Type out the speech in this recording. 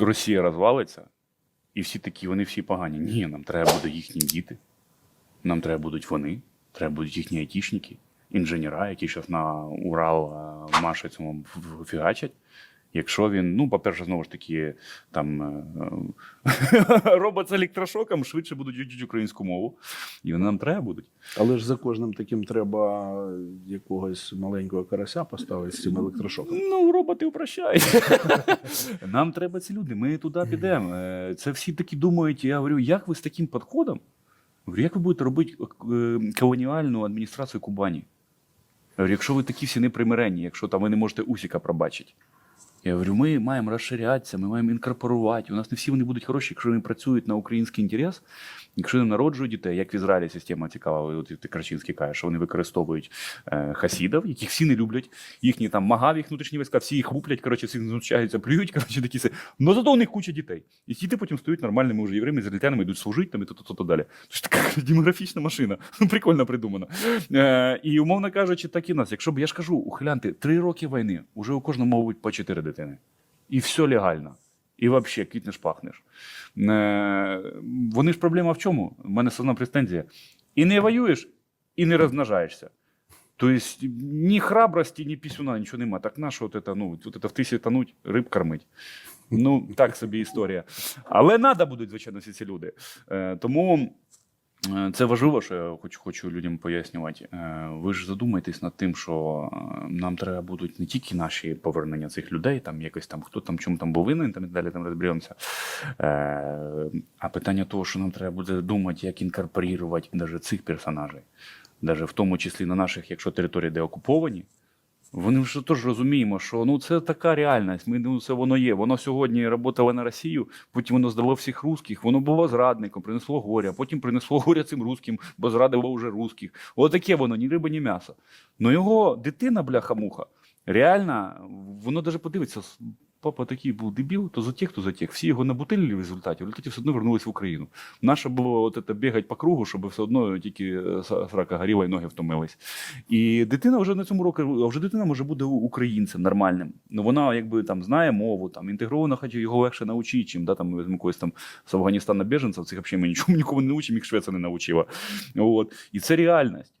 Росія розвалиться, і всі такі, вони всі погані. Ні, нам треба буде їхні діти, нам треба будуть вони, треба будуть їхні айтішники, інженера, які зараз на Урал Маша цьому в- в- фігачать. Якщо він, ну, по-перше, знову ж таки, там е, робот з електрошоком швидше будуть вчити українську мову, і вони нам треба будуть. Але ж за кожним таким треба якогось маленького карася поставити з цим електрошоком. Ну, роботи упрощають. Нам треба ці люди, ми туди підемо. Е, Це всі такі думають. Я говорю, як ви з таким підходом? Говорю, як ви будете робити е, колоніальну адміністрацію Кубані? Говорю, якщо ви такі всі непримиренні, якщо там ви не можете усіка пробачити. Я говорю, ми маємо розширятися, ми маємо інкорпорувати. У нас не всі вони будуть хороші, якщо вони працюють на український інтерес, якщо вони народжують дітей, як в Ізраїлі система цікава, от ти Крачинський каже, що вони використовують е, хасідів, яких всі не люблять, їхні там магав, їх внутрішні війська, всі їх луплять, коротше, всі знущаються, плюють, коротше, такі все. Ну зато у них куча дітей. І ті потім стають нормальними вже євреями, ізраїльтянами, йдуть служити там і то-то, то далі. Тож така демографічна машина. Ну, Прикольно придумана. Е, і умовно кажучи, так і нас. Якщо б я ж кажу, ухилянти, три роки війни, уже у кожного мабуть по чотири дитини. І все легально. І взагалі квітнеш пахнеш. Е, вони ж проблема в чому? У мене основна претензія. І не воюєш, і не розмножаєшся. Тобто ні храбрості, ні пісюна, нічого нема. Так на що от це, ну, в тисі тонуть, риб кормить. Ну, так собі історія. Але треба будуть, звичайно, всі ці люди. Е, тому це важливо, що я хочу, хочу людям пояснювати. Е, ви ж задумайтесь над тим, що е, нам треба будуть не тільки наші повернення цих людей, там якось там хто там чому там був винен, там і далі там розберемося. Е, а питання того, що нам треба буде думати, як інкорпорувати навіть цих персонажей, навіть в тому числі на наших, якщо території де окуповані. Вони вже теж розуміємо, що ну це така реальність. Ми ну це воно є. Воно сьогодні працювало на Росію, потім воно здало всіх русських, воно було зрадником, принесло горя, потім принесло горя цим русським, бо зрадило вже русських. Отаке воно, ні риба, ні м'ясо. Ну його дитина, бляха-муха, реально, воно навіть подивиться. Папа такий був дебіл, то затік, то затік. Всі його набутилили в результаті, в результаті все одно вернулись в Україну. Наше було от це бігати по кругу, щоб все одно тільки е, срака горіла і ноги втомились. І дитина вже на цьому році, а вже дитина може буде українцем нормальним. Ну вона якби там знає мову, там інтегрована, хоч його легше навчити, чим да, там візьмемо когось там з Афганістана біженців, цих взагалі ми нічому нікого не навчимо, їх Швеція не навчила. От. І це реальність.